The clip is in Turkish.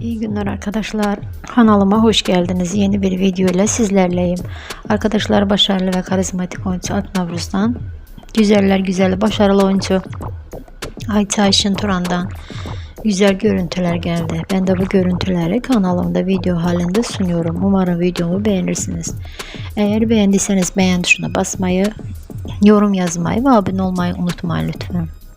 İyi günler arkadaşlar. Kanalıma hoş geldiniz. Yeni bir video ile sizlerleyim. Arkadaşlar başarılı ve karizmatik oyuncu Alp Navruz'dan, güzeller güzeli başarılı oyuncu Ayça Ayşin Turan'dan güzel görüntüler geldi. Ben de bu görüntüleri kanalımda video halinde sunuyorum. Umarım videomu beğenirsiniz. Eğer beğendiyseniz beğen tuşuna basmayı, yorum yazmayı ve abone olmayı unutmayın lütfen.